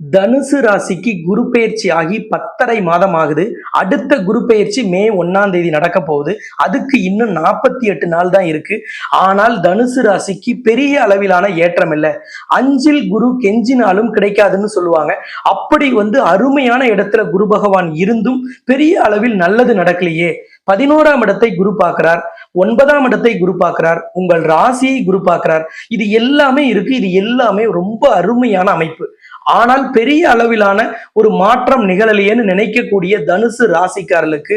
தனுசு ராசிக்கு குரு பெயர்ச்சி ஆகி பத்தரை மாதம் ஆகுது. அடுத்த குரு பெயர்ச்சி மே ஒன்னாம் தேதி நடக்க போகுது. அதுக்கு இன்னும் நாற்பத்தி எட்டு நாள் தான் இருக்கு. ஆனால் தனுசு ராசிக்கு பெரிய அளவிலான ஏற்றம் இல்லை. அஞ்சில் குரு கெஞ்சினாலும் கிடைக்காதுன்னு சொல்லுவாங்க. அப்படி வந்து அருமையான இடத்துல குரு பகவான் இருந்தும் பெரிய அளவில் நல்லது நடக்கலையே. பதினோராம் இடத்தை குரு பார்க்கிறார். ஒன்பதாம் இடத்தை குரு பார்க்கிறார். உங்கள் ராசியை குரு பார்க்கிறார். இது எல்லாமே இருக்கு. இது எல்லாமே ரொம்ப அருமையான அமைப்பு. ஆனால் பெரிய அளவிலான ஒரு மாற்றம் நிகழலையேன்னு நினைக்கக்கூடிய தனுசு ராசிக்காரர்களுக்கு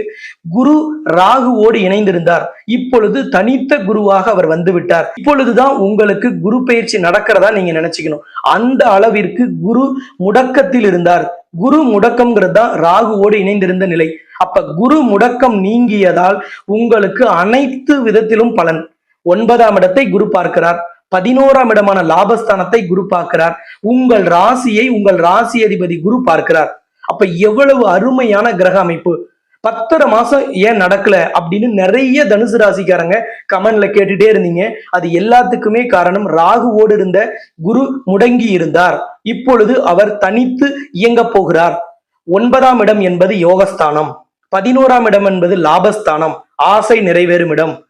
குரு ராகுவோடு இணைந்திருந்தார். இப்பொழுது தனித்த குருவாக அவர் வந்து விட்டார் இப்பொழுதுதான் உங்களுக்கு குரு பயிற்சி நடக்கிறதா நீங்க நினைச்சுக்கணும். அந்த அளவிற்கு குரு முடக்கத்தில் இருந்தார். குரு முடக்கம்ங்கிறது தான் ராகுவோடு இணைந்திருந்த நிலை. அப்ப குரு முடக்கம் நீங்கியதால் உங்களுக்கு அனைத்து விதத்திலும் பலன். ஒன்பதாம் இடத்தை குரு பார்க்கிறார். பதினோராம் இடமான லாபஸ்தானத்தை குரு பார்க்கிறார். உங்கள் ராசியை உங்கள் ராசி அதிபதி குரு பார்க்கிறார். அப்ப எவ்வளவு அருமையான கிரக அமைப்பு. பத்தரை மாசம் ஏன் நடக்கல அப்படின்னு நிறைய தனுசு ராசிக்காரங்க கமெண்ட்ல கேட்டுட்டே இருந்தீங்க. அது எல்லாத்துக்குமே காரணம் ராகுவோடு இருந்த குரு முடங்கி இருந்தார். இப்பொழுது அவர் தனித்து இயங்க போகிறார். ஒன்பதாம் இடம் என்பது யோகஸ்தானம். பதினோராம் இடம் என்பது லாபஸ்தானம். ஆசை நிறைவேறும் இடம்.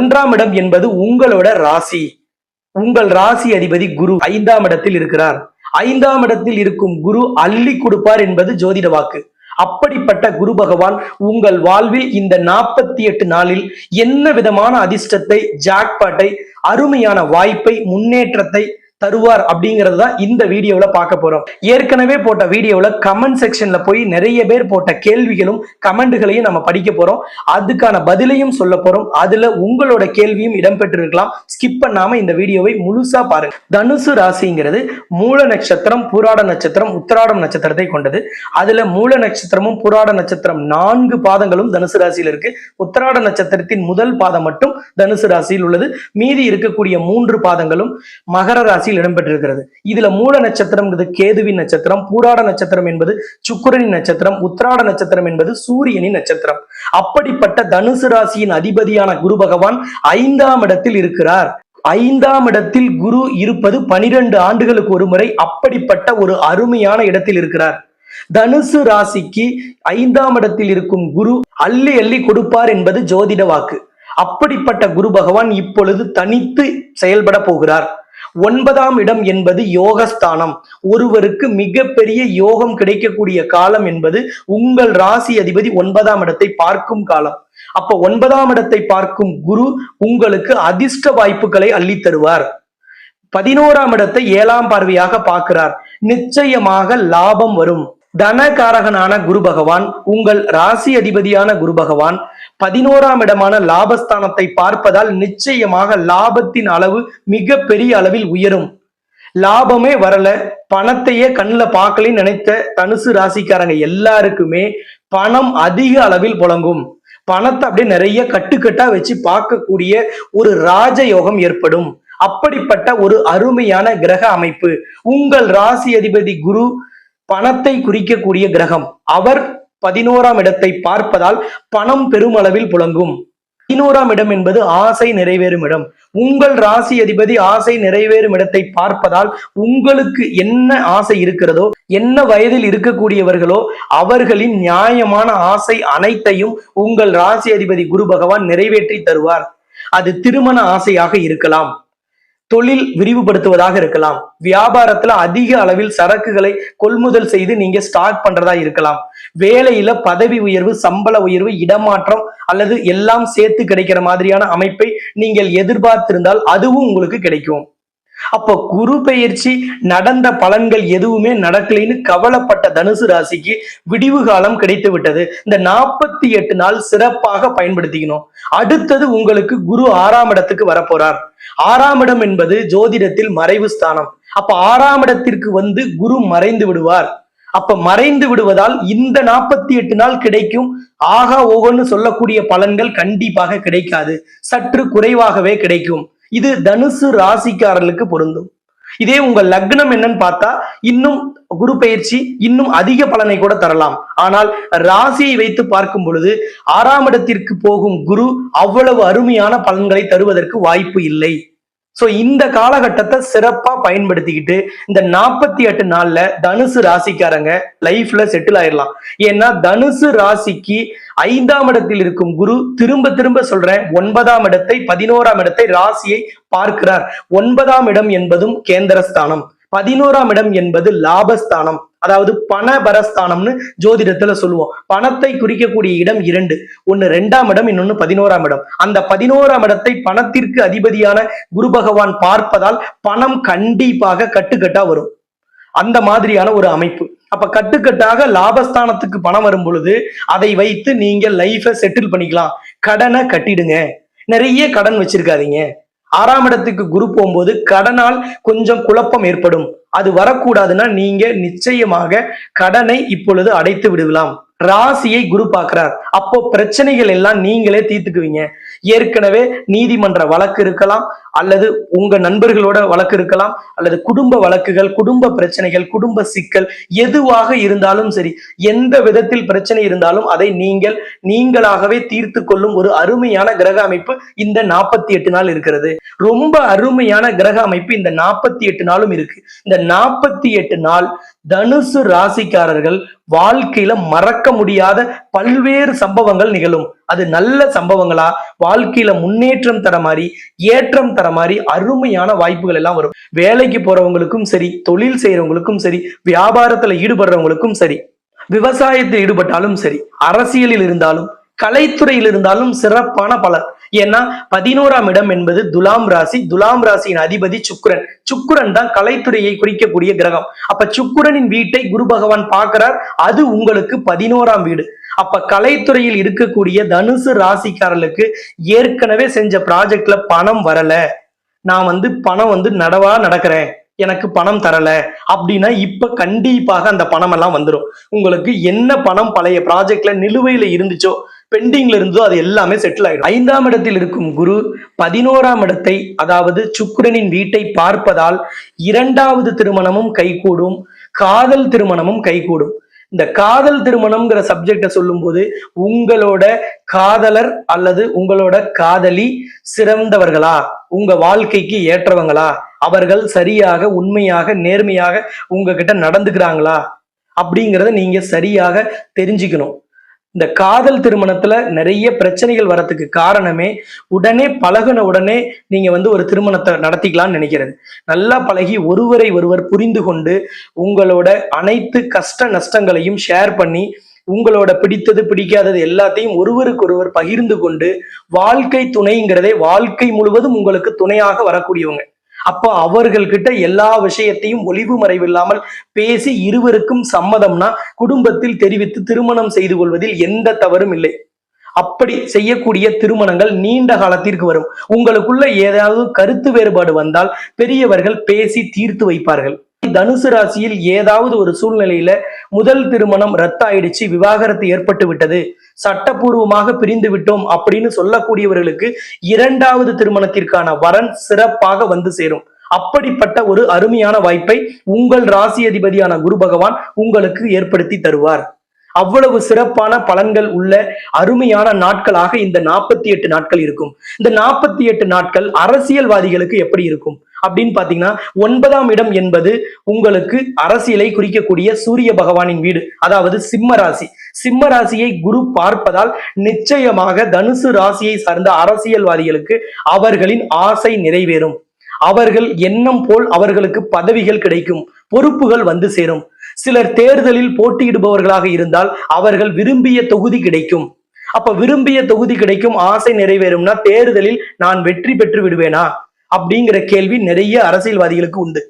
ஒன்றாம் இடம் என்பது உங்களோட ராசி. உங்கள் ராசி அதிபதி குரு ஐந்தாம் இடத்தில் இருக்கிறார். ஐந்தாம் இடத்தில் இருக்கும் குரு அள்ளி கொடுப்பார் என்பது ஜோதிட வாக்கு. அப்படிப்பட்ட குரு பகவான் உங்கள் வாழ்வில் இந்த நாற்பத்தி எட்டு நாளில் என்ன விதமான அதிர்ஷ்டத்தை ஜாக்பாட்டை அருமையான வாய்ப்பை முன்னேற்றத்தை தருவார் அப்படிங்கிறது தான் இந்த வீடியோவில் பார்க்க போறோம். ஏற்கனவே போட்ட வீடியோவில் கமெண்ட் செக்ஷன்ல போய் நிறைய பேர் போட்ட கேள்விகளும் கமெண்ட்களையும் நம்ம படிக்க போறோம். அதுக்கான பதிலையும் சொல்ல போறோம். அதுல உங்களோட கேள்வியும் இடம்பெற்றிருக்கலாம். ஸ்கிப் பண்ணாம இந்த வீடியோவை முழுசா பாருங்க. தனுசு ராசிங்கிறது மூல நட்சத்திரம் புராட நட்சத்திரம் உத்திராடம் நட்சத்திரத்தை கொண்டது. அதுல மூல நட்சத்திரமும் புராட நட்சத்திரம் நான்கு பாதங்களும் தனுசு ராசியில் இருக்கு. உத்திராட நட்சத்திரத்தின் முதல் பாதம் மட்டும் தனுசு ராசியில் உள்ளது. மீதி இருக்கக்கூடிய மூன்று பாதங்களும் மகர ராசி ராசியில் இடம்பெற்றிருக்கிறது. இதுல மூல நட்சத்திரம்ங்கிறது கேதுவின் நட்சத்திரம் பூராட நட்சத்திரம் என்பது சுக்கரனின் நட்சத்திரம் உத்திராட நட்சத்திரம் என்பது சூரியனின் நட்சத்திரம். அப்படிப்பட்ட தனுசு ராசியின் அதிபதியான குரு பகவான் ஐந்தாம் இடத்தில் இருக்கிறார். ஐந்தாம் இடத்தில் குரு இருப்பது பனிரெண்டு ஆண்டுகளுக்கு ஒரு முறை அப்படிப்பட்ட ஒரு அருமையான இடத்தில் இருக்கிறார். தனுசு ராசிக்கு ஐந்தாம் இடத்தில் இருக்கும் குரு அள்ளி அள்ளி கொடுப்பார் என்பது ஜோதிட வாக்கு. அப்படிப்பட்ட குரு பகவான் இப்பொழுது தனித்து செயல்பட போகிறார். ஒன்பதாம் இடம் என்பது யோகஸ்தானம். ஒருவருக்கு மிகப்பெரிய யோகம் கிடைக்கக்கூடிய காலம் என்பது உங்கள் ராசி அதிபதி ஒன்பதாம் இடத்தை பார்க்கும் காலம். அப்ப ஒன்பதாம் இடத்தை பார்க்கும் குரு உங்களுக்கு அதிர்ஷ்ட வாய்ப்புகளை அள்ளித்தருவார். பதினோராம் இடத்தை ஏழாம் பார்வையாக பார்க்கிறார். நிச்சயமாக லாபம் வரும். தனகாரகனான குரு பகவான் உங்கள் ராசி அதிபதியான குரு பகவான் பதினோராம் இடமான லாபஸ்தானத்தை பார்ப்பதால் நிச்சயமாக லாபத்தின் அளவு மிக பெரிய அளவில் உயரும். லாபமே வரல பணத்தையே கண்ணில் பார்க்கலன்னு நினைத்த தனுசு ராசிக்காரங்க எல்லாருக்குமே பணம் அதிக அளவில் புழங்கும். பணத்தை அப்படியே நிறைய கட்டுக்கட்டா வச்சு பார்க்கக்கூடிய ஒரு ராஜயோகம் ஏற்படும். அப்படிப்பட்ட ஒரு அருமையான கிரக அமைப்பு. உங்கள் ராசி அதிபதி குரு பணத்தை குறிக்கக்கூடிய கிரகம். அவர் பதினோராம் இடத்தை பார்ப்பதால் பணம் பெருமளவில் புழங்கும். பதினோராம் இடம் என்பது ஆசை நிறைவேறும் இடம். உங்கள் ராசி அதிபதி ஆசை நிறைவேறும் இடத்தை பார்ப்பதால் உங்களுக்கு என்ன ஆசை இருக்கிறதோ என்ன வயதில் இருக்கக்கூடியவர்களோ அவர்களின் நியாயமான ஆசை அனைத்தையும் உங்கள் ராசி அதிபதி குரு பகவான் நிறைவேற்றி தருவார். அது திருமண ஆசையாக இருக்கலாம். தொழில் விரிவுபடுத்துவதாக இருக்கலாம். வியாபாரத்துல அதிக அளவில் சரக்குகளை கொள்முதல் செய்து நீங்க ஸ்டார்ட் பண்றதா இருக்கலாம். வேலையில பதவி உயர்வு சம்பள உயர்வு இடமாற்றம் அல்லது எல்லாம் சேர்த்து கிடைக்கிற மாதிரியான அமைப்பை நீங்கள் எதிர்பார்த்திருந்தால் அதுவும் உங்களுக்கு கிடைக்கும். அப்போ குரு பெயர்ச்சி நடந்த பலன்கள் எதுவுமே நடக்கலைன்னு கவலைப்பட்ட தனுசு ராசிக்கு விடிவு காலம் கிடைத்து விட்டது. இந்த நாற்பத்தி எட்டு நாள் சிறப்பாக பயன்படுத்திக்கணும். அடுத்தது உங்களுக்கு குரு ஆறாம் இடத்துக்கு வரப்போறார். ஆறாம் இடம் என்பது ஜோதிடத்தில் மறைவு ஸ்தானம். அப்ப ஆறாம் இடத்திற்கு வந்து குரு மறைந்து விடுவார். அப்ப மறைந்து விடுவதால் இந்த நாற்பத்தி எட்டு நாள் கிடைக்கும். ஆகா ஓகோன்னு சொல்லக்கூடிய பலன்கள் கண்டிப்பாக கிடைக்காது. சற்று குறைவாகவே கிடைக்கும். இது தனுசு ராசிக்காரர்களுக்கு பொருந்தும். இதே உங்க லக்னம் என்னன்னு பார்த்தா இன்னும் குரு பயிற்சி இன்னும் அதிக பலனை கூட தரலாம். ஆனால் ராசியை வைத்து பார்க்கும் பொழுது ஆறாம் இடத்திற்கு போகும் குரு அவ்வளவு அருமையான பலன்களை தருவதற்கு வாய்ப்பு இல்லை. சோ இந்த காலகட்டத்தை சிறப்பா பயன்படுத்திக்கிட்டு இந்த நாற்பத்தி எட்டு நாள்ல தனுசு ராசிக்காரங்க லைஃப்ல செட்டில் ஆயிடலாம் ஏன்னா தனுசு ராசிக்கு ஐந்தாம் இடத்தில் இருக்கும் குரு திரும்ப திரும்ப சொல்றேன் ஒன்பதாம் இடத்தை பதினோராம் இடத்தை ராசியை பார்க்கிறார். ஒன்பதாம் இடம் என்பதும் கேந்திரஸ்தானம். பதினோராம் இடம் என்பது லாபஸ்தானம். அதாவது பணபரஸ்தானம்னு ஜோதிடத்துல சொல்லுவோம். பணத்தை குறிக்கக்கூடிய இடம் இரண்டு. ஒன்னு ரெண்டாம் இடம் இன்னொன்னு பதினோராம் இடம். அந்த பதினோராம் இடத்தை பணத்திற்கு அதிபதியான குரு பகவான் பார்ப்பதால் பணம் கண்டிப்பாக கட்டுக்கட்டா வரும். அந்த மாதிரியான ஒரு அமைப்பு. அப்ப கட்டுக்கட்டாக லாபஸ்தானத்துக்கு பணம் வரும் பொழுது அதை வைத்து நீங்க லைஃபை செட்டில் பண்ணிக்கலாம். கடனை கட்டிடுங்க. நிறைய கடன் வச்சிருக்காதீங்க. ஆறாம் இடத்துக்கு குரு போகும்போது கடனால் கொஞ்சம் குழப்பம் ஏற்படும். அது வரக்கூடாதுன்னா நீங்க நிச்சயமாக கடனை இப்பொழுது அடைத்து விடலாம். ராசியை குரு பார்க்கிறார். அப்போ பிரச்சனைகள் எல்லாம் நீங்களே தீர்த்துக்குவீங்க. ஏற்கனவே நீதிமன்ற வழக்கு இருக்கலாம் அல்லது உங்க நண்பர்களோட வழக்கு இருக்கலாம் அல்லது குடும்ப வழக்குகள் குடும்ப பிரச்சனைகள் குடும்ப சிக்கல் எதுவாக இருந்தாலும் சரி எந்த விதத்தில் பிரச்சனை இருந்தாலும் அதை நீங்கள் நீங்களாகவே தீர்த்து கொள்ளும் ஒரு அருமையான கிரக அமைப்பு இந்த நாற்பத்தி எட்டு நாள் இருக்கிறது. ரொம்ப அருமையான கிரக அமைப்பு இந்த நாற்பத்தி எட்டு நாளும் இருக்கு. இந்த நாற்பத்தி எட்டு நாள் தனுசு ராசிக்காரர்கள் வாழ்க்கையில மறக்க முடியாத பல்வேறு சம்பவங்கள் நிகழும். அது நல்ல சம்பவங்களா? வாழ்க்கையில முன்னேற்றம் தர மாதிரி ஏற்றம் தர மாதிரி அருமையான வாய்ப்புகள் எல்லாம் வரும். வேலைக்கு போறவங்களுக்கும் சரி தொழில் செய்யறவங்களுக்கும் சரி வியாபாரத்துல ஈடுபடுறவங்களுக்கும் சரி விவசாயத்தில் ஈடுபட்டாலும் சரி அரசியலில் இருந்தாலும் கலைத்துறையில் இருந்தாலும் சிறப்பான பலன். ஏன்னா பதினோராம் இடம் என்பது துலாம் ராசி. துலாம் ராசியின் அதிபதி சுக்கிரன். சுக்கிரன் தான் கலைத்துறையை குறிக்கக்கூடிய கிரகம். அப்ப சுக்குரனின் வீட்டை குரு பகவான் பார்க்கிறார். அது உங்களுக்கு பதினோராம் வீடு. அப்ப கலைத்துறையில் இருக்கக்கூடிய தனுசு ராசிக்காரர்களுக்கு ஏற்கனவே செஞ்ச ப்ராஜெக்ட்ல பணம் வரல. நான் வந்து பணம் வந்து நடவா நடக்கிறேன். எனக்கு பணம் தரல. அப்படின்னா இப்ப கண்டிப்பாக அந்த பணம் எல்லாம் வந்துடும் உங்களுக்கு என்ன பணம் பழைய ப்ராஜெக்ட்ல நிலுவையில இருந்துச்சோ பெண்டிங்ல இருந்ததோ அது எல்லாமே செட்டில் ஆயிடும். ஐந்தாம் இடத்தில் இருக்கும் குரு பதினோராம் இடத்தை அதாவது சுக்கிரனின் வீட்டை பார்ப்பதால் இரண்டாவது திருமணமும் கைகூடும் காதல் திருமணமும் கைகூடும். இந்த காதல் திருமணம்ங்கிற சப்ஜெக்ட சொல்லும்போது உங்களோட காதலர் அல்லது உங்களோட காதலி சிறந்தவர்களா? உங்க வாழ்க்கைக்கு ஏற்றவங்களா? அவர்கள் சரியாக உண்மையாக நேர்மையாக உங்ககிட்ட நடந்துக்கிறாங்களா? அப்படிங்கிறத நீங்க சரியாக தெரிஞ்சுக்கணும். இந்த காதல் திருமணத்துல நிறைய பிரச்சனைகள் வரத்துக்கு காரணமே உடனே பழகுன உடனே நீங்க வந்து ஒரு திருமணத்தை நடத்திக்கலாம்னு நினைக்கிறது. நல்லா பழகி ஒருவரை ஒருவர் புரிந்து கொண்டு உங்களோட அனைத்து கஷ்ட நஷ்டங்களையும் ஷேர் பண்ணி உங்களோட பிடித்தது பிடிக்காதது எல்லாத்தையும் ஒருவருக்கொருவர் பகிர்ந்து கொண்டு வாழ்க்கை துணைங்கிறதே வாழ்க்கை முழுவதும் உங்களுக்கு துணையாக வரக்கூடியவங்க. அப்போ அவர்கள்கிட்ட எல்லா விஷயத்தையும் ஒளிவு மறைவில்லாமல் பேசி இருவருக்கும் சம்மதம்னா குடும்பத்தில் தெரிவித்து திருமணம் செய்து கொள்வதில் எந்த தவறும் இல்லை. அப்படி செய்யக்கூடிய திருமணங்கள் நீண்ட காலத்திற்கு வரும். உங்களுக்குள்ள ஏதாவது கருத்து வேறுபாடு வந்தால் பெரியவர்கள் பேசி தீர்த்து வைப்பார்கள். தனுசு ராசியில் ஏதாவது ஒரு சூழ்நிலையில முதல் திருமணம் ரத்தாயிடுச்சு விவாகரத்து ஏற்பட்டு விட்டது சட்டப்பூர்வமாக பிரிந்து விட்டோம் அப்படின்னு சொல்லக்கூடியவர்களுக்கு இரண்டாவது திருமணத்திற்கான வரன் சிறப்பாக வந்து சேரும். அப்படிப்பட்ட ஒரு அருமையான வாய்ப்பை உங்கள் ராசி அதிபதியான குரு பகவான் உங்களுக்கு ஏற்படுத்தி தருவார். அவ்வளவு சிறப்பான பலன்கள் உள்ள அருமையான நாட்களாக இந்த நாற்பத்தி எட்டு நாட்கள் இருக்கும். இந்த நாற்பத்தி எட்டு நாட்கள் அரசியல்வாதிகளுக்கு எப்படி இருக்கும்? அப்படின்னு பாத்தீங்கன்னா ஒன்பதாம் இடம் என்பது உங்களுக்கு அரசியலை குறிக்கக்கூடிய சூரிய பகவானின் வீடு அதாவது சிம்ம ராசி. சிம்ம ராசியை குரு பார்ப்பதால் நிச்சயமாக தனுசு ராசியை சார்ந்த அரசியல்வாதிகளுக்கு அவர்களின் ஆசை நிறைவேறும். அவர்கள் எண்ணம் போல் அவர்களுக்கு பதவிகள் கிடைக்கும் பொறுப்புகள் வந்து சேரும். சிலர் தேர்தலில் போட்டியிடுபவர்களாக இருந்தால் அவர்கள் விரும்பிய தொகுதி கிடைக்கும். அப்ப விரும்பிய தொகுதி கிடைக்கும் ஆசை நிறைவேறும்னா தேர்தலில் நான் வெற்றி பெற்று விடுவேனா? அப்படிங்கிற கேள்வி நிறைய அரசியல்வாதிகளுக்கு உண்டு.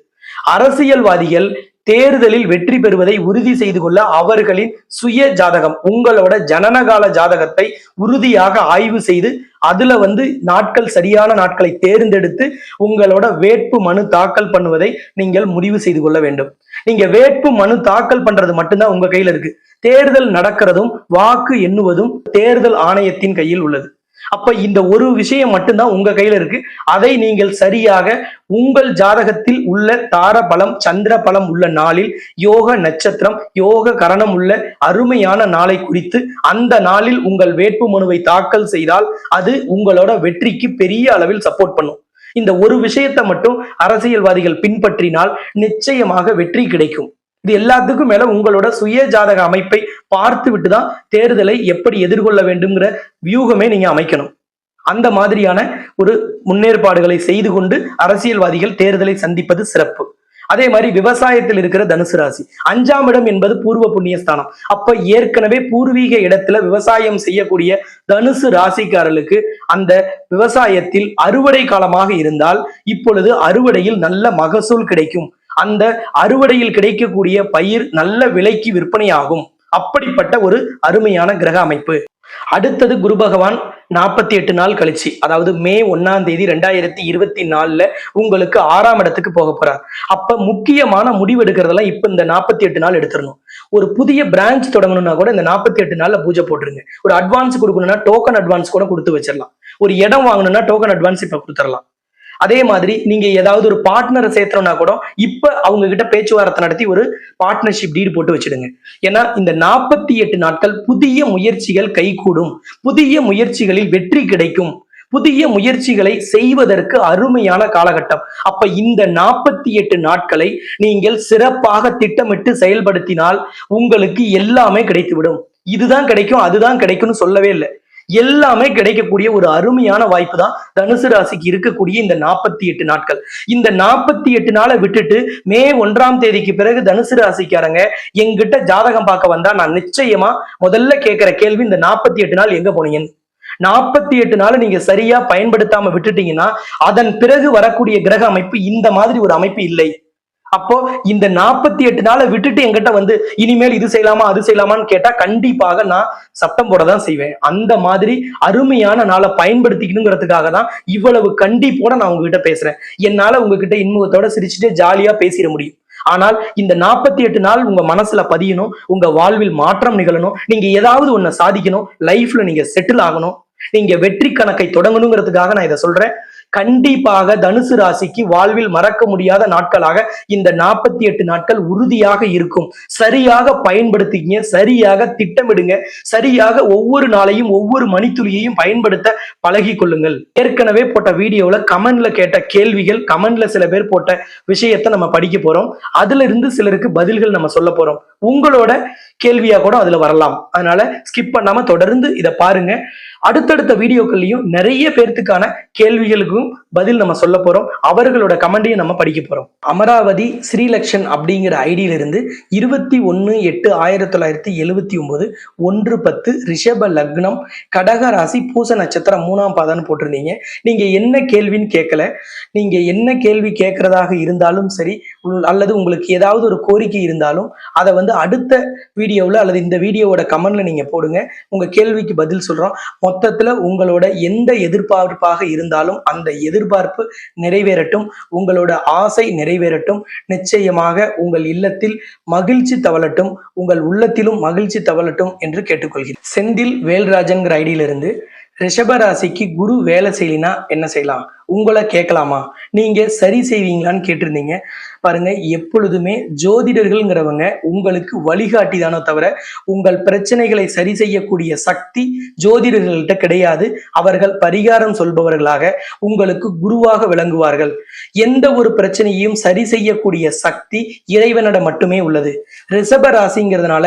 அரசியல்வாதிகள் தேர்தலில் வெற்றி பெறுவதை உறுதி செய்து கொள்ள அவர்களின் சுய ஜாதகம் உங்களோட ஜனனகால ஜாதகத்தை உறுதியாக ஆய்வு செய்து அதுல வந்து நாட்கள் சரியான நாட்களை தேர்ந்தெடுத்து உங்களோட வேட்பு மனு தாக்கல் பண்ணுவதை நீங்கள் முடிவு செய்து கொள்ள வேண்டும். நீங்க வேட்பு மனு தாக்கல் பண்றது மட்டும்தான் உங்க கையில இருக்கு. தேர்தல் நடக்கிறதும் வாக்கு எண்ணுவதும் தேர்தல் ஆணையத்தின் கையில் உள்ளது. அப்ப இந்த ஒரு விஷயம் மட்டும்தான் உங்க கையில இருக்கு. அதை நீங்கள் சரியாக உங்கள் ஜாதகத்தில் உள்ள தார பலம் சந்திர பலம் உள்ள நாளில் யோக நட்சத்திரம் யோக கரணம் உள்ள அருமையான நாளை குறித்து அந்த நாளில் உங்கள் வேட்பு மனுவை தாக்கல் செய்தால் அது உங்களோட வெற்றிக்கு பெரிய அளவில் சப்போர்ட் பண்ணும். இந்த ஒரு விஷயத்தை மட்டும் அரசியல்வாதிகள் பின்பற்றினால் நிச்சயமாக வெற்றி கிடைக்கும். இது எல்லாத்துக்கும் மேல உங்களோட சுய ஜாதக அமைப்பை பார்த்து விட்டு தான் தேர்தலை எப்படி எதிர்கொள்ள வேண்டும்ங்கிற வியூகமே நீங்க அமைக்கணும். அந்த மாதிரியான ஒரு முன்னேற்பாடுகளை செய்து கொண்டு அரசியல்வாதிகள் தேர்தலை சந்திப்பது சிறப்பு. அதே மாதிரி விவசாயத்தில் இருக்கிற தனுசு ராசி. அஞ்சாம் இடம் என்பது பூர்வ புண்ணியஸ்தானம் அப்ப ஏற்கனவே பூர்வீக இடத்துல விவசாயம் செய்யக்கூடிய தனுசு ராசிக்காரர்களுக்கு அந்த விவசாயத்தில் அறுவடை காலமாக இருந்தால் இப்பொழுது அறுவடையில் நல்ல மகசூல் கிடைக்கும். அந்த அறுவடையில் கிடைக்கக்கூடிய பயிர் நல்ல விலைக்கு விற்பனையாகும். அப்படிப்பட்ட ஒரு அருமையான கிரக அமைப்பு. அடுத்தது குரு பகவான் நாற்பத்தி எட்டு நாள் கழிச்சு அதாவது மே ஒன்னாம் தேதி ரெண்டாயிரத்தி இருபத்தி நாலுல உங்களுக்கு ஆறாம் இடத்துக்கு போக போறார். அப்ப முக்கியமான முடிவு எடுக்கிறதெல்லாம் இப்ப இந்த நாற்பத்தி எட்டு நாள் எடுத்துடணும். ஒரு புதிய பிரான்ச் தொடங்கணும்னா கூட இந்த நாற்பத்தி எட்டு நாள்ல பூஜை போட்டுருங்க. ஒரு அட்வான்ஸ் கொடுக்கணும்னா டோக்கன் அட்வான்ஸ் கூட கொடுத்து வச்சிடலாம். ஒரு இடம் வாங்கணும்னா டோக்கன் அட்வான்ஸ் இப்ப கொடுத்துடலாம். அதே மாதிரி நீங்க ஏதாவது ஒரு பார்ட்னரை சேர்த்தணும்னா கூட இப்ப அவங்க கிட்ட பேச்சுவார்த்தை நடத்தி ஒரு பார்ட்னர்ஷிப் டீடு போட்டு வச்சிடுங்க. ஏன்னா இந்த நாற்பத்தி எட்டு நாட்கள் புதிய முயற்சிகள் கைகூடும். புதிய முயற்சிகளில் வெற்றி கிடைக்கும். புதிய முயற்சிகளை செய்வதற்கு அருமையான காலகட்டம். அப்ப இந்த நாற்பத்தி எட்டு நாட்களை நீங்கள் சிறப்பாக திட்டமிட்டு செயல்படுத்தினால் உங்களுக்கு எல்லாமே கிடைத்துவிடும். இதுதான் கிடைக்கும் அதுதான் கிடைக்கும்னு சொல்லவே இல்லை. எல்லாமே கிடைக்கக்கூடிய ஒரு அருமையான வாய்ப்பு தான் தனுசு ராசிக்கு இருக்கக்கூடிய இந்த நாற்பத்தி எட்டு நாட்கள். இந்த நாற்பத்தி எட்டு நாளை விட்டுட்டு மே ஒன்றாம் தேதிக்கு பிறகு தனுசு ராசிக்காரங்க எங்கிட்ட ஜாதகம் பார்க்க வந்தா நான் நிச்சயமா முதல்ல கேட்கிற கேள்வி இந்த நாற்பத்தி எட்டு நாள் எங்க போனீங்கன்னு. நாற்பத்தி எட்டு நாள் நீங்க சரியா பயன்படுத்தாம விட்டுட்டீங்கன்னா அதன் பிறகு வரக்கூடிய கிரக அமைப்பு இந்த மாதிரி ஒரு அமைப்பு இல்லை. அப்போ இந்த நாற்பத்தி எட்டு நாளை விட்டுட்டு என்கிட்ட வந்து இனிமேல் இது செய்யலாமா அது செய்யலாமான்னு கேட்டா கண்டிப்பாக நான் சட்டம் போட தான் செய்வேன். அந்த மாதிரி அருமையான நாளை பயன்படுத்திக்கணுங்கிறதுக்காக தான் இவ்வளவு கண்டிப்போட நான் உங்ககிட்ட பேசுறேன். என்னால உங்ககிட்ட இன்முகத்தோட சிரிச்சுட்டு ஜாலியா பேசிட முடியும். ஆனால் இந்த நாற்பத்தி எட்டு நாள் உங்க மனசுல பதியணும் உங்க வாழ்வில் மாற்றம் நிகழணும் நீங்க ஏதாவது ஒண்ணு சாதிக்கணும் லைஃப்ல நீங்க செட்டில் ஆகணும் நீங்க வெற்றி கணக்கை தொடங்கணுங்கிறதுக்காக நான் இதை சொல்றேன். கண்டிப்பாக தனுசு ராசிக்கு வாழ்வில் மறக்க முடியாத நாட்களாக இந்த நாற்பத்தி எட்டு நாட்கள் உறுதியாக இருக்கும். சரியாக பயன்படுத்திக்கிங்க சரியாக திட்டமிடுங்க சரியாக ஒவ்வொரு நாளையும் ஒவ்வொரு மணித்துளியையும் பயன்படுத்த பழகி கொள்ளுங்கள். ஏற்கனவே போட்ட வீடியோல கமெண்ட்ல கேட்ட கேள்விகள் கமெண்ட்ல சில பேர் போட்ட விஷயத்தை நம்ம படிக்க போறோம். அதுல இருந்து சிலருக்கு பதில்கள் நம்ம சொல்ல போறோம். உங்களோட கேள்வியா கூட அதுல வரலாம். அதனால ஸ்கிப் பண்ணாம தொடர்ந்து இதை பாருங்க. அடுத்தடுத்த வீடியோக்கள்லயும் நிறைய பேர்த்துக்கான கேள்விகளுக்கும் பதில் நம்ம சொல்ல போறோம். அவர்களோட கமெண்டையும் நம்ம படிக்க போறோம். அமராவதி ஸ்ரீலக்ஷன் அப்படிங்கிற ஐடியில இருந்து இருபத்தி ஒன்னு எட்டு ஆயிரத்தி தொள்ளாயிரத்தி எழுவத்தி ஒன்பது ஒன்று பத்து ரிஷப லக்னம் கடக ராசி பூச நட்சத்திரம் மூணாம் பாதம்னு போட்டிருந்தீங்க. நீங்க என்ன கேள்வின்னு கேட்கல. நீங்க என்ன கேள்வி கேட்கறதாக இருந்தாலும் சரி அல்லது உங்களுக்கு ஏதாவது ஒரு கோரிக்கை இருந்தாலும் அதை வந்து அடுத்த வீடியோவில் அல்லது இந்த வீடியோவோட கமெண்ட்ல நீங்க போடுங்க. உங்க கேள்விக்கு பதில் சொல்றோம். மொத்தத்தில் உங்களோட எந்த எதிர்பார்ப்பாக இருந்தாலும் அந்த எதிர்பார்ப்பு நிறைவேறட்டும். உங்களோட ஆசை நிறைவேறட்டும். நிச்சயமாக உங்கள் இல்லத்தில் மகிழ்ச்சி தவளட்டும். உங்கள் உள்ளத்திலும் மகிழ்ச்சி தவளட்டும் என்று கேட்டுக்கொள்கிறேன். செந்தில் வேல்ராஜன்கிற ஐடியிலிருந்து ரிஷபராசிக்கு குரு வேலை செய்யலினா என்ன செய்யலாம்? உங்களை கேட்கலாமா? நீங்க சரி செய்வீங்களான்னு கேட்டிருந்தீங்க. பாருங்க எப்பொழுதுமே ஜோதிடர்கள்ங்கிறவங்க உங்களுக்கு வழிகாட்டி தானோ தவிர உங்கள் பிரச்சனைகளை சரி செய்யக்கூடிய சக்தி ஜோதிடர்கள்கிட்ட கிடையாது. அவர்கள் பரிகாரம் சொல்பவர்களாக உங்களுக்கு குருவாக விளங்குவார்கள். எந்த ஒரு பிரச்சனையும் சரி செய்யக்கூடிய சக்தி இறைவனிடம் மட்டுமே உள்ளது. ரிஷப ராசிங்கிறதுனால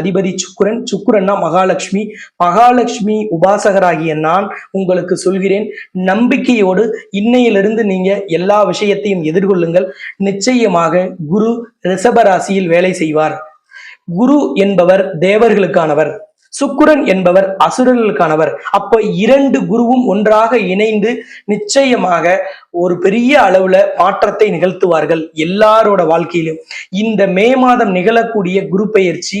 அதிபதி சுக்குரன் சுக்கிரன்னா மகாலட்சுமி. மகாலட்சுமி உபாசகராகிய நான் உங்களுக்கு சொல்கிறேன் நம்பிக்கையோடு இன்னையிலிருந்து நீங்க எல்லா விஷயத்தையும் எதிர்கொள்ளுங்கள். நிச்சயமாக குரு ரிஷபராசியில் வேலை செய்வார். குரு என்பவர் தேவர்களுக்கானவர். சுக்குரன் என்பவர் அசுரர்களுக்கானவர். அப்ப இரண்டு குருவும் ஒன்றாக இணைந்து நிச்சயமாக ஒரு பெரிய அளவுல மாற்றத்தை நிகழ்த்துவார்கள் எல்லாரோட வாழ்க்கையிலும். இந்த மே மாதம் நிகழக்கூடிய குரு பெயர்ச்சி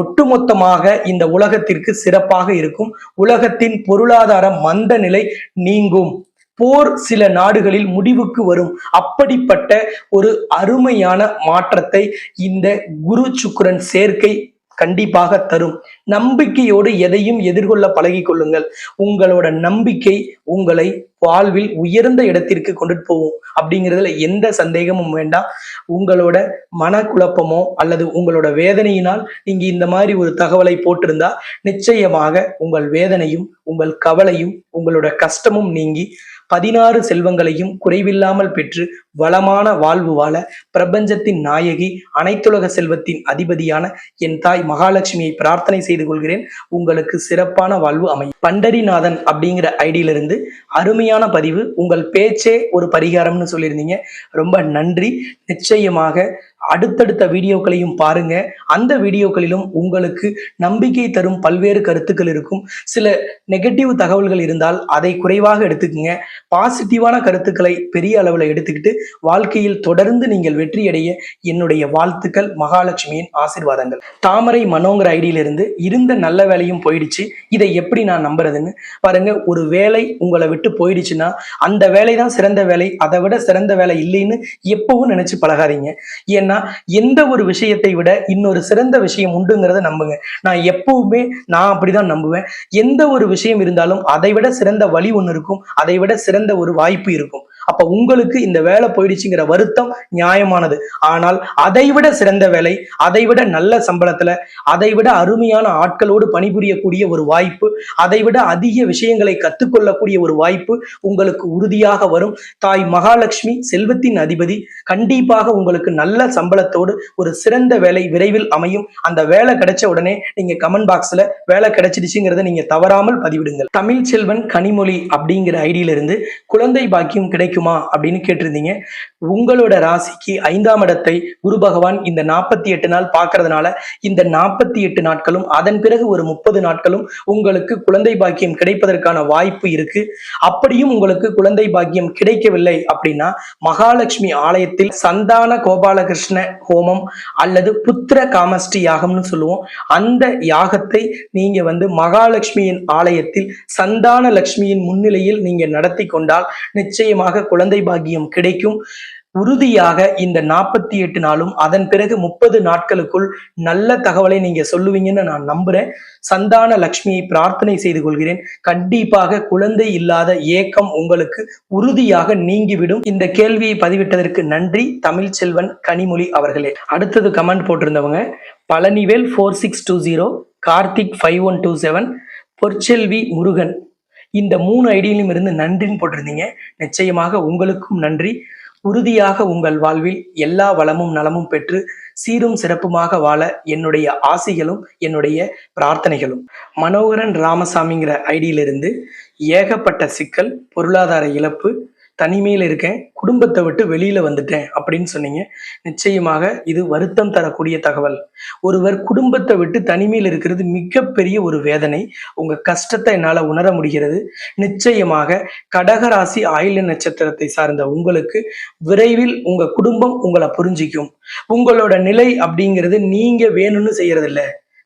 ஒட்டுமொத்தமாக இந்த உலகத்திற்கு சிறப்பாக இருக்கும். உலகத்தின் பொருளாதார மந்த நிலை நீங்கும். போர் சில நாடுகளில் முடிவுக்கு வரும். அப்படிப்பட்ட ஒரு அருமையான மாற்றத்தை இந்த குரு சுக்கரன் சேர்க்கை கண்டிப்பாக தரும். நம்பிக்கையோடு எதையும் எதிர்கொள்ள பழகிக் கொள்ளுங்கள். உங்களோட நம்பிக்கை உங்களை வாழ்வில் உயர்ந்த இடத்திற்கு கொண்டுட்டு போகும். அப்படிங்கிறதுல எந்த சந்தேகமும் வேண்டாம். உங்களோட மனக்குழப்பமோ அல்லது உங்களோட வேதனையினால் நீங்க இந்த மாதிரி ஒரு தகவலை போட்டிருந்தா நிச்சயமாக உங்கள் வேதனையும் உங்கள் கவலையும் உங்களோட கஷ்டமும் நீங்கி பதினாறு செல்வங்களையும் குறைவில்லாமல் பெற்று வளமான வாழ்வு வாழ பிரபஞ்சத்தின் நாயகி அனைத்துலக செல்வத்தின் அதிபதியான என் தாய் மகாலட்சுமியை பிரார்த்தனை செய்து கொள்கிறேன். உங்களுக்கு சிறப்பான வாழ்வு அமையும். பண்டரிநாதன் அப்படிங்கிற ஐடியிலிருந்து அருமையான பதிவு. உங்கள் பேச்சே ஒரு பரிகாரம்னு சொல்லியிருந்தீங்க. ரொம்ப நன்றி. நிச்சயமாக அடுத்தடுத்த வீடியோக்களையும் பாருங்க. அந்த வீடியோக்களிலும் உங்களுக்கு நம்பிக்கை தரும் பல்வேறு கருத்துக்கள் இருக்கும். சில நெகட்டிவ் தகவல்கள் இருந்தால் அதை குறைவாக எடுத்துக்கங்க. பாசிட்டிவான கருத்துக்களை பெரிய அளவில் எடுத்துக்கிட்டு வாழ்க்கையில் தொடர்ந்து நீங்கள் வெற்றியடைய என்னுடைய வாழ்த்துக்கள் மகாலட்சுமியின் ஆசீர்வாதங்கள். தாமரை மனோங்கிற ஐடியிலிருந்து இருந்த நல்ல வேலையும் போயிடுச்சு. இதை எப்படி நான் நம்புறதுன்னு? பாருங்க ஒரு வேலை உங்களை விட்டு போயிடுச்சுன்னா அந்த வேலை தான் சிறந்த வேலை. அதை விட சிறந்த வேலை இல்லைன்னு எப்பவும் நினைச்சு பழகாதீங்க. ஏன்னா எந்த ஒரு விஷயத்தை விட இன்னொரு சிறந்த விஷயம் உண்டுங்கிறத நம்புங்க. நான் எப்பவுமே நான் அப்படிதான் நம்புவேன். எந்த ஒரு விஷயம் இருந்தாலும் அதை விட சிறந்த வழி ஒன்று இருக்கும். அதை விட சிறந்த ஒரு வாய்ப்பு இருக்கும். அப்ப உங்களுக்கு இந்த வேலை போயிடுச்சுங்கிற வருத்தம் நியாயமானது. ஆனால் அதை விட சிறந்த வேலை அதை விட நல்ல சம்பளத்துல அதை விட அருமையான ஆட்களோடு பணிபுரியக்கூடிய ஒரு வாய்ப்பு அதை விட அதிக விஷயங்களை கத்துக்கொள்ளக்கூடிய ஒரு வாய்ப்பு உங்களுக்கு உறுதியாக வரும். தாய் மகாலட்சுமி செல்வத்தின் அதிபதி கண்டிப்பாக உங்களுக்கு நல்ல சம்பளத்தோடு ஒரு சிறந்த வேலை விரைவில் அமையும். அந்த வேலை கிடைச்ச உடனே நீங்க கமெண்ட் பாக்ஸ்ல வேலை கிடைச்சிடுச்சுங்கிறத நீங்க தவறாமல் பதிவிடுங்கள். தமிழ் செல்வன் கனிமொழி அப்படிங்கிற ஐடியில இருந்து குழந்தை பாக்கியம் கிடைக்குமா அப்படின்னு கேட்டிருந்தீங்க. உங்களோட ராசிக்கு ஐந்தாம் இடத்தை குரு பகவான் இந்த நாற்பத்தி எட்டு நாள் பார்க்கறதுனால இந்த நாற்பத்தி எட்டு நாட்களும் அதன் பிறகு ஒரு முப்பது நாட்களும் உங்களுக்கு குழந்தை பாக்கியம் கிடைப்பதற்கான வாய்ப்பு இருக்கு. அப்படியும் உங்களுக்கு குழந்தை பாக்கியம் கிடைக்கவில்லை அப்படின்னா மகாலட்சுமி ஆலயத்தில் சந்தான கோபாலகிருஷ்ண ஹோமம் அல்லது புத்திர காமஸ்டி யாகம்னு சொல்லுவோம். அந்த யாகத்தை நீங்க வந்து மகாலட்சுமியின் ஆலயத்தில் சந்தான லட்சுமியின் முன்னிலையில் நீங்க நடத்தி கொண்டால் நிச்சயமாக குழந்தை பாக்கியம் கிடைக்கும். உறுதியாக இந்த நாற்பத்தி எட்டு நாளும் அதன் பிறகு முப்பது நாட்களுக்குள் நல்ல தகவலை நீங்க சொல்லுவீங்கன்னு நான் நம்புறேன். சந்தான லக்ஷ்மியை பிரார்த்தனை செய்து கொள்கிறேன். கண்டிப்பாக குழந்தை இல்லாத ஏக்கம் உங்களுக்கு உறுதியாக நீங்கிவிடும். இந்த கேள்வியை பதிவிட்டதற்கு நன்றி. தமிழ் செல்வன் கனிமொழி அவர்களே. அடுத்தது comment போட்டிருந்தவங்க. Palanivel four six two zero Karthik five one two seven Porselvi Murugan. இந்த மூணு ஐடியிலும் இருந்து நன்றின்னு போட்டிருந்தீங்க. நிச்சயமாக உங்களுக்கும் நன்றி. உறுதியாக உங்கள் வாழ்வில் எல்லா வளமும் நலமும் பெற்று சீரும் சிறப்புமாக வாழ என்னுடைய ஆசிகளும் என்னுடைய பிரார்த்தனைகளும். மனோகரன் ராமசாமிங்கிற ஐடியிலிருந்து ஏகப்பட்ட சிக்கல் பொருளாதார இழப்பு தனிமையில் இருக்கேன் குடும்பத்தை விட்டு வெளியில வந்துட்டேன் அப்படின்னு சொன்னீங்க. நிச்சயமாக இது வருத்தம் தரக்கூடிய தகவல். ஒருவர் குடும்பத்தை விட்டு தனிமையில் இருக்கிறது மிகப்பெரிய ஒரு வேதனை. உங்க கஷ்டத்தை என்னால் உணர முடிகிறது. நிச்சயமாக கடகராசி ஆயுள நட்சத்திரத்தை சார்ந்த உங்களுக்கு விரைவில் உங்க குடும்பம் உங்களை புரிஞ்சிக்கும். உங்களோட நிலை அப்படிங்கிறது நீங்க வேணும்னு செய்யறதில்ல.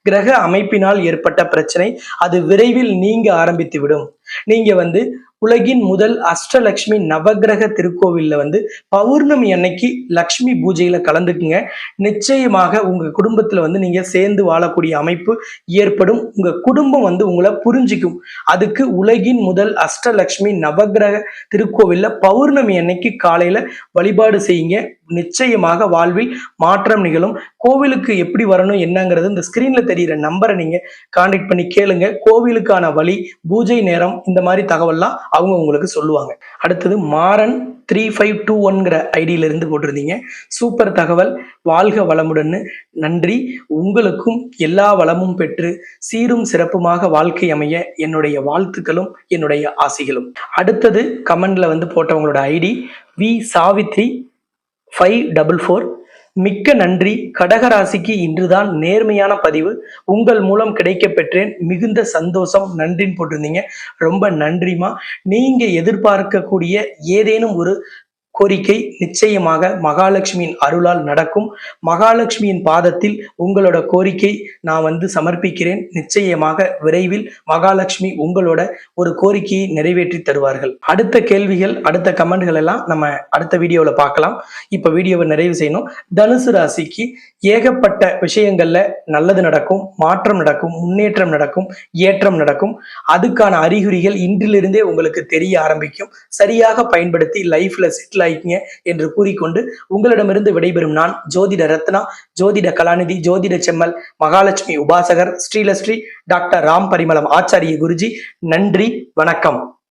கிரக அமைப்பினால் ஏற்பட்ட பிரச்சனை அது விரைவில் நீங்க ஆரம்பித்து விடும். நீங்க வந்து உலகின் முதல் அஷ்டலக்ஷ்மி நவகிரக திருக்கோவில்ல வந்து பௌர்ணமி அன்னைக்கு லக்ஷ்மி பூஜையில கலந்துக்குங்க. நிச்சயமாக உங்க குடும்பத்துல வந்து நீங்க சேர்ந்து வாழக்கூடிய அமைப்பு ஏற்படும். உங்க குடும்பம் வந்து உங்களை புரிஞ்சிக்கும். அதுக்கு உலகின் முதல் அஷ்டலக்ஷ்மி நவகிரக திருக்கோவில்ல பௌர்ணமி அன்னைக்கு காலையில வழிபாடு செய்யுங்க. நிச்சயமாக வாழ்வில் மாற்றம் நிகழும். கோவிலுக்கு எப்படி வரணும் என்னங்கிறது இந்த ஸ்கிரீன்ல தெரியிற நம்பரை நீங்க கான்டாக்ட் பண்ணி கேளுங்க. கோவிலுக்கான வழி பூஜை நேரம் இந்த மாதிரி தகவல்லாம் அவங்க உங்களுக்கு சொல்லுவாங்க. அடுத்தது மாறன் த்ரீ ஃபைவ் டூ ஒன்கிற ஐடியில இருந்து போட்டிருந்தீங்க. சூப்பர் தகவல். வாழ்க வளமுடன் நன்றி. உங்களுக்கும் எல்லா வளமும் பெற்று சீரும் சிறப்புமாக வாழ்க்கை அமைய என்னுடைய வாழ்த்துக்களும் என்னுடைய ஆசைகளும். அடுத்தது கமெண்ட்ல வந்து போட்டவங்களோட ID. V Savitri five double four மிக்க நன்றி. கடகராசிக்கு இன்றுதான் நேர்மையான பதிவு. உங்கள் மூலம் கிடைக்க பெற்றேன் மிகுந்த சந்தோஷம். நன்றின்னு போட்டிருந்தீங்க. ரொம்ப நன்றிமா நீங்க எதிர்பார்க்கக்கூடிய ஏதேனும் ஒரு கோரிக்கை நிச்சயமாக மகாலட்சுமியின் அருளால் நடக்கும். மகாலட்சுமியின் பாதத்தில் உங்களோட கோரிக்கை நான் வந்து சமர்ப்பிக்கிறேன். நிச்சயமாக விரைவில் மகாலட்சுமி உங்களோட ஒரு கோரிக்கையை நிறைவேற்றி தருவார்கள். அடுத்த கேள்விகள் அடுத்த கமெண்ட்கள் எல்லாம் நம்ம அடுத்த வீடியோவில் பார்க்கலாம். இப்போ வீடியோவை நிறைவு செய்யணும். தனுசு ராசிக்கு ஏகப்பட்ட விஷயங்கள்ல நல்லது நடக்கும் மாற்றம் நடக்கும் முன்னேற்றம் நடக்கும் ஏற்றம் நடக்கும். அதுக்கான அறிகுறிகள் இன்றிலிருந்தே உங்களுக்கு தெரிய ஆரம்பிக்கும். சரியாக பயன்படுத்தி லைஃப்ல செட்டில் ஆயிக்கங்க என்று கூறிக்கொண்டு உங்களிடமிருந்து விடைபெறும் நான் ஜோதிட ரத்னா ஜோதிட கலாநிதி ஜோதிட செம்மல் மகாலட்சுமி உபாசகர் ஸ்ரீலஸ்ரீ டாக்டர் ராம் பரிமளம் ஆச்சாரிய குருஜி. நன்றி வணக்கம்.